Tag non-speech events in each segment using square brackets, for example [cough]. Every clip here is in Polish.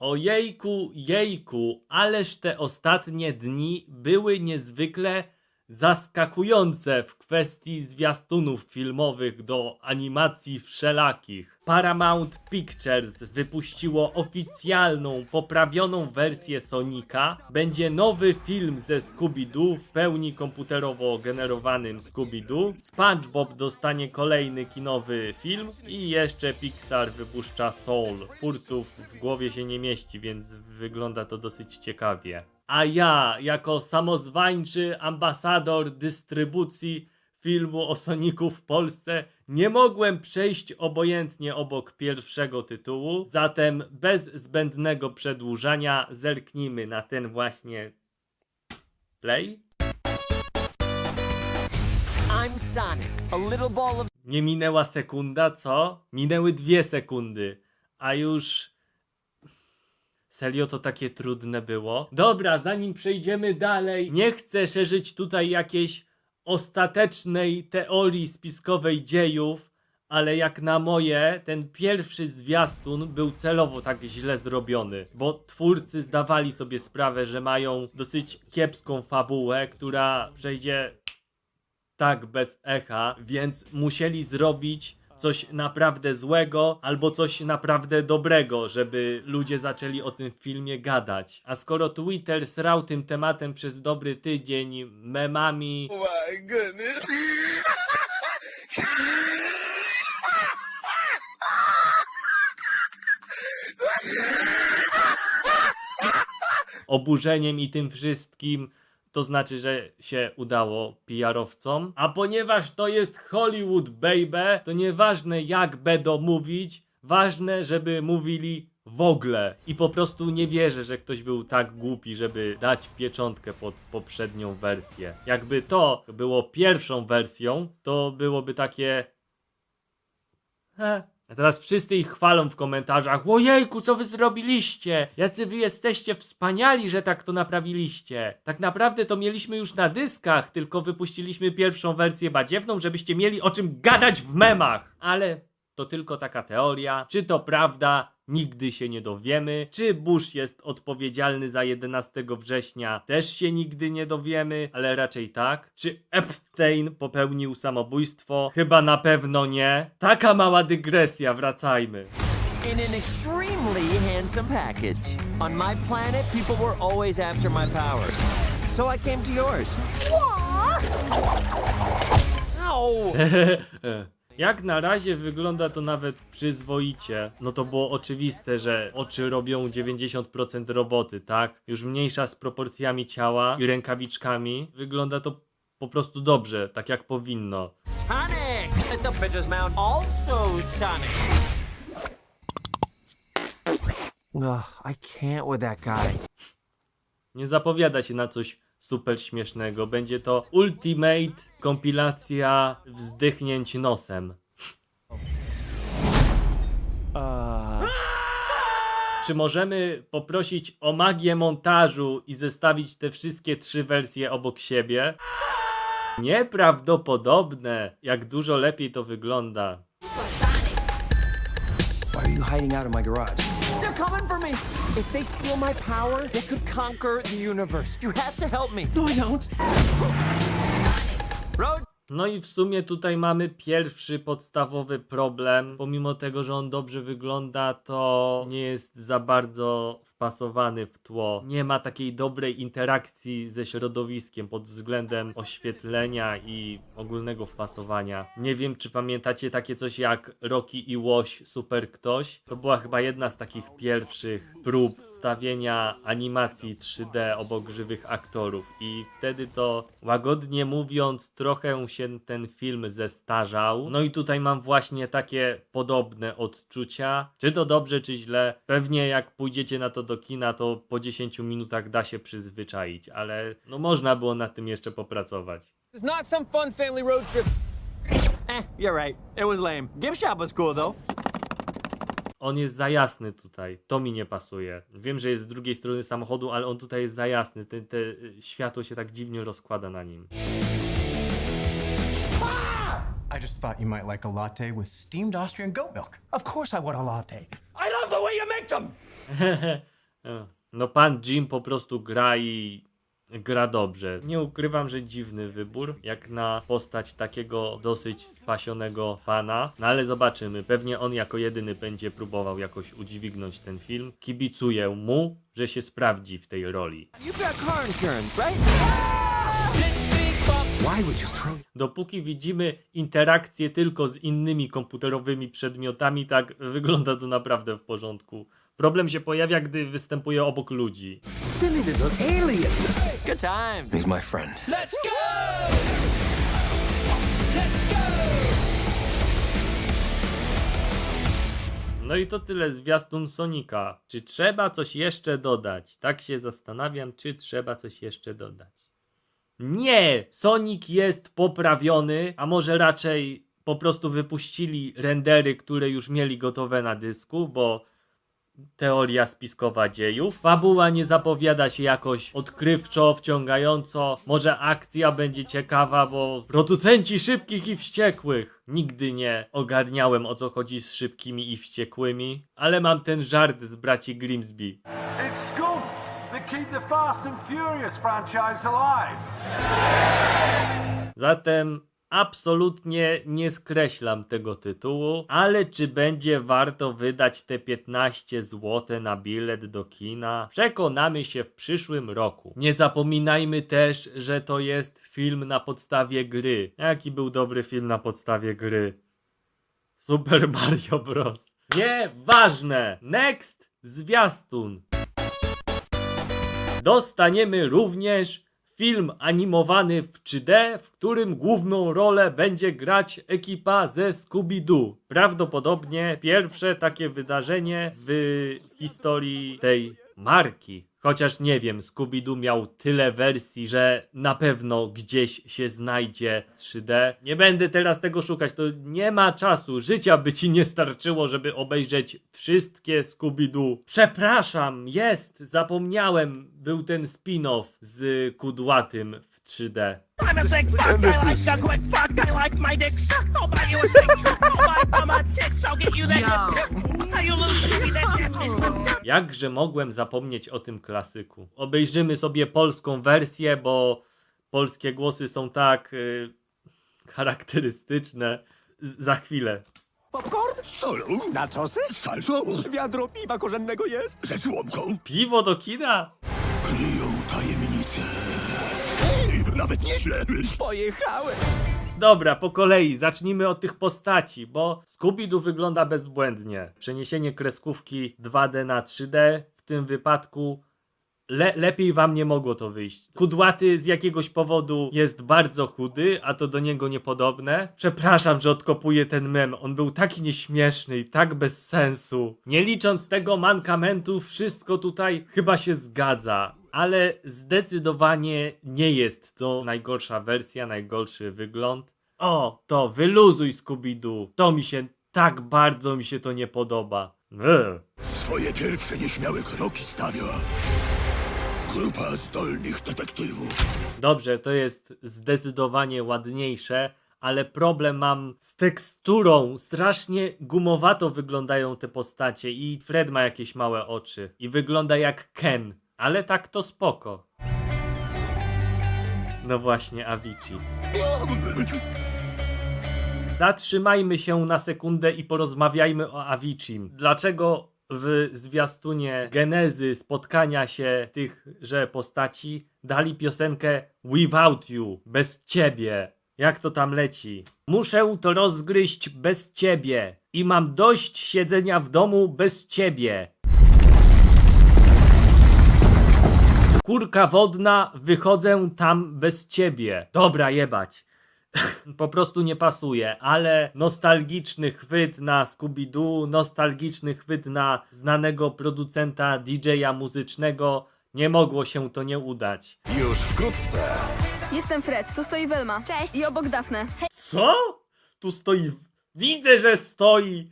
Ojejku, jejku, ależ te ostatnie dni były niezwykle zaskakujące w kwestii zwiastunów filmowych do animacji wszelakich. Paramount Pictures wypuściło oficjalną, poprawioną wersję Sonika. Będzie nowy film ze Scooby-Doo w pełni komputerowo generowanym Scooby-Doo. SpongeBob dostanie kolejny kinowy film i jeszcze Pixar wypuszcza Soul. Twórców w głowie się nie mieści, więc wygląda to dosyć ciekawie. A ja, jako samozwańczy ambasador dystrybucji filmu o Soniku w Polsce, nie mogłem przejść obojętnie obok pierwszego tytułu, zatem bez zbędnego przedłużania zerknijmy na ten właśnie play. I'm Sonic, a little ball of Nie minęła sekunda, co? Minęły dwie sekundy, a już. Serio to takie trudne było? Dobra, zanim przejdziemy dalej, nie chcę szerzyć tutaj jakiejś ostatecznej teorii spiskowej dziejów, ale jak na moje, ten pierwszy zwiastun był celowo tak źle zrobiony, bo twórcy zdawali sobie sprawę, że mają dosyć kiepską fabułę, która przejdzie tak bez echa, więc musieli zrobić coś naprawdę złego albo coś naprawdę dobrego, żeby ludzie zaczęli o tym filmie gadać. A skoro Twitter srał tym tematem przez dobry tydzień memami, my goodness. oburzeniem i tym wszystkim, to znaczy, że się udało PR-owcom. A ponieważ to jest Hollywood, baby, to nieważne jak będą mówić, ważne, żeby mówili w ogóle. I po prostu nie wierzę, że ktoś był tak głupi, żeby dać pieczątkę pod poprzednią wersję. Jakby to było pierwszą wersją, to byłoby takie... He. A teraz wszyscy ich chwalą w komentarzach. Ojejku, co wy zrobiliście? Jacy wy jesteście wspaniali, że tak to naprawiliście. Tak naprawdę to mieliśmy już na dyskach, tylko wypuściliśmy pierwszą wersję badziewną, żebyście mieli o czym gadać w memach. Ale to tylko taka teoria. Czy to prawda? Nigdy się nie dowiemy. Czy Bush jest odpowiedzialny za 11 września? Też się nigdy nie dowiemy, ale raczej tak. Czy Epstein popełnił samobójstwo? Chyba na pewno nie. Taka mała dygresja, wracajmy. in an extremely handsome package. On my planet, people were always after my powers. So I came to yours. [laughs] Ow! [laughs] Jak na razie wygląda to nawet przyzwoicie. No to było oczywiste, że oczy robią 90% roboty, tak? Już mniejsza z proporcjami ciała i rękawiczkami. Wygląda to po prostu dobrze, tak jak powinno. Sonic! The mount also Sonic! Ugh, I can't with that guy. Nie zapowiada się na coś super śmiesznego. Będzie to Ultimate kompilacja wzdychnięć nosem. Czy możemy poprosić o magię montażu i zestawić te wszystkie trzy wersje obok siebie? Nieprawdopodobne, jak dużo lepiej to wygląda. Why are you hiding out in my garage? Me! If they steal my power, they could conquer the universe. You have to help me. No, I don't. Road No i w sumie tutaj mamy pierwszy podstawowy problem. Pomimo tego, że on dobrze wygląda, to nie jest za bardzo wpasowany w tło. Nie ma takiej dobrej interakcji ze środowiskiem pod względem oświetlenia i ogólnego wpasowania. Nie wiem, czy pamiętacie takie coś jak Rocky i Łoś Super Ktoś? To była chyba jedna z takich pierwszych prób stawienia animacji 3D obok żywych aktorów i wtedy to łagodnie mówiąc trochę się ten film zestarzał. No i tutaj mam właśnie takie podobne odczucia. Czy to dobrze, czy źle? Pewnie jak pójdziecie na to do kina, to po 10 minutach da się przyzwyczaić, ale no można było nad tym jeszcze popracować. It's not some fun family road trip. Eh, you're right. It was lame. Gift shop was cool though. On jest za jasny tutaj. To mi nie pasuje. Wiem, że jest z drugiej strony samochodu, ale on tutaj jest za jasny. Te, te światło się tak dziwnie rozkłada na nim. I just thought you might like a latte with steamed Austrian goat milk. Of course I want a latte. I love the way you make them. [laughs] No pan Jim po prostu gra i gra dobrze. Nie ukrywam, że dziwny wybór, jak na postać takiego dosyć spasionego pana. No ale zobaczymy. Pewnie on jako jedyny będzie próbował jakoś udźwignąć ten film. Kibicuję mu, że się sprawdzi w tej roli. Dopóki widzimy interakcję tylko z innymi komputerowymi przedmiotami, tak wygląda to naprawdę w porządku. Problem się pojawia, gdy występuje obok ludzi. Silly little alien. Good time. He's my friend. No i to tyle zwiastun Sonika. Czy trzeba coś jeszcze dodać? Tak się zastanawiam, czy trzeba coś jeszcze dodać. Nie! Sonic jest poprawiony, a może raczej po prostu wypuścili rendery, które już mieli gotowe na dysku, bo teoria spiskowa dziejów. Fabuła nie zapowiada się jakoś odkrywczo, wciągająco. Może akcja będzie ciekawa, bo producenci szybkich i wściekłych. Nigdy nie ogarniałem o co chodzi z szybkimi i wściekłymi, ale mam ten żart z braci Grimsby. It's! They keep the Fast and Furious franchise alive! Zatem absolutnie nie skreślam tego tytułu, ale czy będzie warto wydać te 15 zł na bilet do kina? Przekonamy się w przyszłym roku. Nie zapominajmy też, że to jest film na podstawie gry. Jaki był dobry film na podstawie gry? Super Mario Bros. Nieważne! Next! Zwiastun. Dostaniemy również film animowany w 3D, w którym główną rolę będzie grać ekipa ze Scooby-Doo. Prawdopodobnie pierwsze takie wydarzenie w historii tej marki. Chociaż nie wiem, Scooby-Doo miał tyle wersji, że na pewno gdzieś się znajdzie 3D. Nie będę teraz tego szukać, to nie ma czasu. Życia by ci nie starczyło, żeby obejrzeć wszystkie Scooby-Doo. Przepraszam, jest, zapomniałem, był ten spin-off z Kudłatym w 3D. I'm a big fuck. I like to quit fuck. I like my dick sucked. Nobody come on Jakże mogłem zapomnieć o tym klasyku? Obejrzymy sobie polską wersję, bo polskie głosy są tak y, charakterystyczne. Z- za chwilę. Popcorn? Solu? Naczosy? Salsą? Wiadro piwa korzennego jest? Ze słomką? Piwo do kina? Kryją tajemnicę. Nawet nieźle. Pojechałem. Dobra, po kolei, zacznijmy od tych postaci, bo Scooby-Doo wygląda bezbłędnie. Przeniesienie kreskówki 2D na 3D w tym wypadku le lepiej wam nie mogło to wyjść. Kudłaty z jakiegoś powodu jest bardzo chudy, a to do niego niepodobne. Przepraszam, że odkopuję ten mem, on był taki nieśmieszny i tak bez sensu. Nie licząc tego mankamentu, wszystko tutaj chyba się zgadza. Ale zdecydowanie nie jest to najgorsza wersja, najgorszy wygląd. O, to wyluzuj Scooby-Doo. To mi się tak bardzo mi się to nie podoba. Eee. Swoje pierwsze nieśmiałe kroki stawia. Grupa zdolnych detektywów. Dobrze, to jest zdecydowanie ładniejsze, ale problem mam z teksturą. Strasznie gumowato wyglądają te postacie i Fred ma jakieś małe oczy i wygląda jak Ken, ale tak to spoko. No właśnie, Avicii. Zatrzymajmy się na sekundę i porozmawiajmy o Avicim. Dlaczego w zwiastunie genezy spotkania się tychże postaci dali piosenkę Without You, bez ciebie? Jak to tam leci? Muszę to rozgryźć bez ciebie i mam dość siedzenia w domu bez ciebie. Kurka wodna, wychodzę tam bez ciebie. Dobra, jebać. po prostu nie pasuje, ale nostalgiczny chwyt na Scooby-Doo, nostalgiczny chwyt na znanego producenta DJ-a muzycznego, nie mogło się to nie udać. Już wkrótce. Jestem Fred, tu stoi Welma. Cześć. I obok Dafne. Hej. Co? Tu stoi. Widzę, że stoi.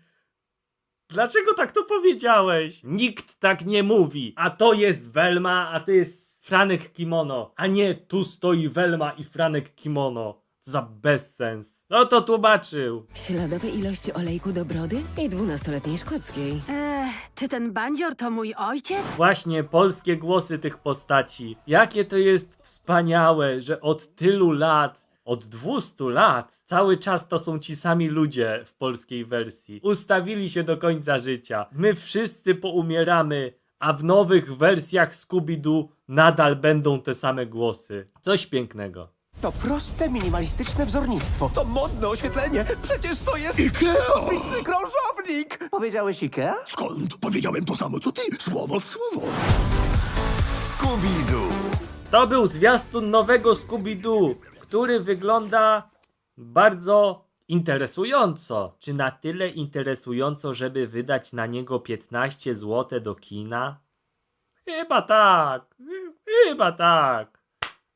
Dlaczego tak to powiedziałeś? Nikt tak nie mówi. A to jest Welma, a to jest Franek Kimono. A nie tu stoi Welma i Franek Kimono. Za bezsens. No to tłumaczył. Śladowe ilości olejku do brody i dwunastoletniej szkockiej. Ech, czy ten bandzior to mój ojciec? Właśnie polskie głosy tych postaci. Jakie to jest wspaniałe, że od tylu lat, od 200 lat, cały czas to są ci sami ludzie w polskiej wersji. Ustawili się do końca życia. My wszyscy poumieramy, a w nowych wersjach Scooby-Doo nadal będą te same głosy. Coś pięknego. To proste, minimalistyczne wzornictwo. To modne oświetlenie. Przecież to jest... Ikea! krążownik! Powiedziałeś Ikea? Skąd? Powiedziałem to samo co ty, słowo w słowo. Scooby-Doo. To był zwiastun nowego Scooby-Doo, który wygląda bardzo interesująco. Czy na tyle interesująco, żeby wydać na niego 15 zł do kina? Chyba tak. Chyba tak.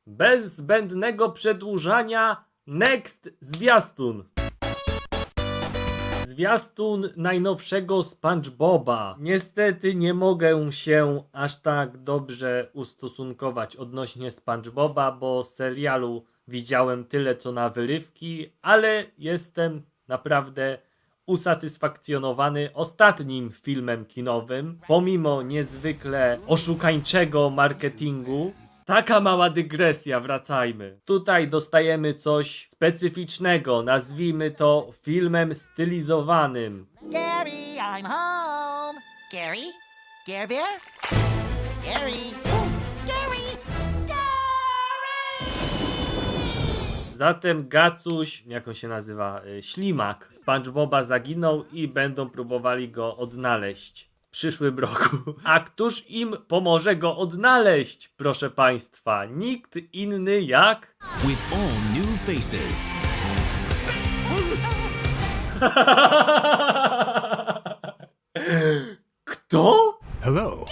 Bez zbędnego przedłużania, next zwiastun. Zwiastun najnowszego SpongeBoba. Niestety nie mogę się aż tak dobrze ustosunkować odnośnie SpongeBoba, bo serialu widziałem tyle co na wyrywki, ale jestem naprawdę usatysfakcjonowany ostatnim filmem kinowym. Pomimo niezwykle oszukańczego marketingu, Taka mała dygresja, wracajmy. Tutaj dostajemy coś specyficznego, nazwijmy to filmem stylizowanym. Gary, I'm home. Gary? Gare Bear? Gary? Gary? Zatem Gacuś, jak on się nazywa, y, Ślimak SpongeBoba zaginął i będą próbowali go odnaleźć w przyszłym roku. A któż im pomoże go odnaleźć, proszę państwa? Nikt inny jak... With all new faces. [laughs] Kto? Hello.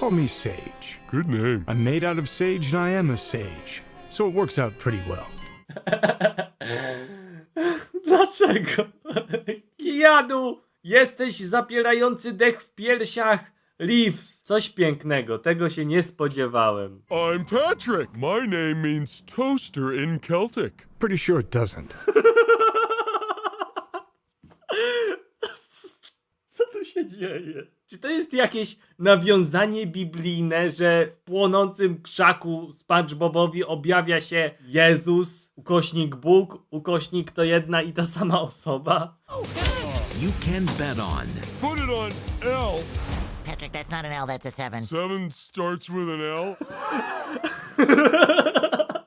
Call me Sage. Good name. I'm made out of sage and I am a sage. So it works out pretty well. Dlaczego? Kijanu, jesteś zapierający dech w piersiach. Leaves, coś pięknego, tego się nie spodziewałem. I'm Patrick. My name means toaster in Celtic. Pretty sure it doesn't. [laughs] Co tu się dzieje? Czy to jest jakieś nawiązanie biblijne, że w płonącym krzaku SpongeBobowi objawia się Jezus, ukośnik Bóg, ukośnik to jedna i ta sama osoba? You can bet on. Put it on L. Patrick, that's not an L, that's a seven. Seven starts with an L. [laughs]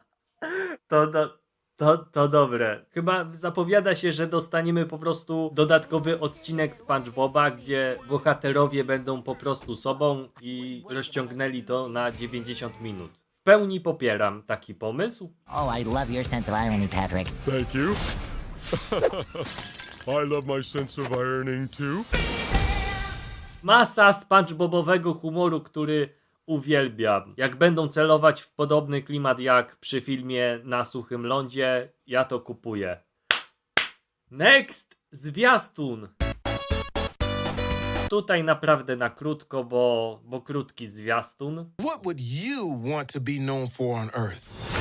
To, to, to, to dobre. Chyba zapowiada się, że dostaniemy po prostu dodatkowy odcinek SpongeBoba, gdzie bohaterowie będą po prostu sobą i rozciągnęli to na 90 minut. W pełni popieram taki pomysł. Oh, I love your sense of irony, Patrick. Thank you. [laughs] I love my sense of ironing too. Masa SpongeBobowego humoru, który uwielbiam. Jak będą celować w podobny klimat jak przy filmie Na suchym lądzie, ja to kupuję. Next! Zwiastun! Tutaj naprawdę na krótko, bo, bo krótki zwiastun. What would you want to be known for on Earth?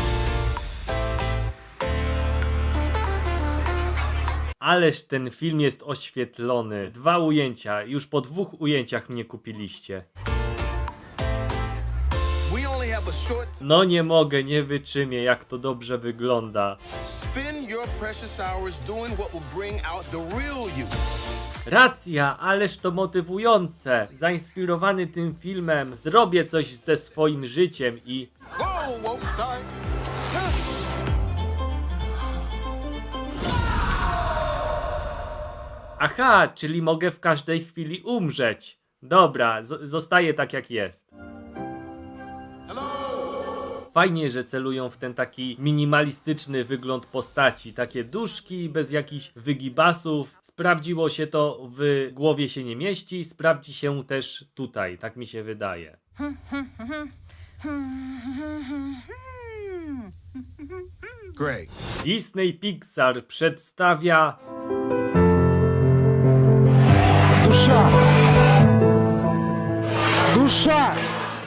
Ależ ten film jest oświetlony. Dwa ujęcia, już po dwóch ujęciach mnie kupiliście. No nie mogę, nie wytrzymię, jak to dobrze wygląda. Racja, ależ to motywujące. Zainspirowany tym filmem, zrobię coś ze swoim życiem i aha, czyli mogę w każdej chwili umrzeć. Dobra, zostaje tak jak jest. Fajnie, że celują w ten taki minimalistyczny wygląd postaci, takie duszki bez jakichś wygibasów. Sprawdziło się to w głowie się nie mieści, sprawdzi się też tutaj, tak mi się wydaje. Great. Disney Pixar przedstawia Dusza!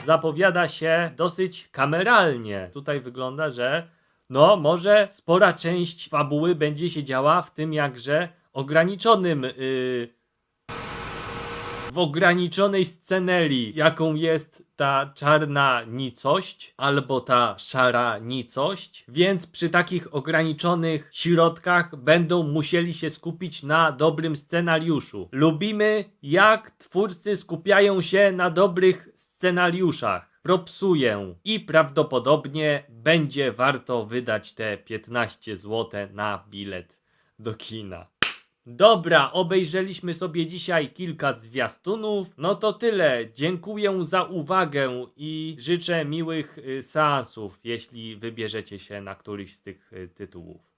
Zapowiada się dosyć kameralnie. Tutaj wygląda, że no może spora część fabuły będzie się działa w tym jakże ograniczonym yy, w ograniczonej scenerii, jaką jest ta czarna nicość albo ta szara nicość, więc przy takich ograniczonych środkach będą musieli się skupić na dobrym scenariuszu. Lubimy, jak twórcy skupiają się na dobrych scenariuszach. Propsuję i prawdopodobnie będzie warto wydać te 15 zł na bilet do kina. Dobra, obejrzeliśmy sobie dzisiaj kilka zwiastunów. No to tyle. Dziękuję za uwagę i życzę miłych y, seansów, jeśli wybierzecie się na któryś z tych y, tytułów.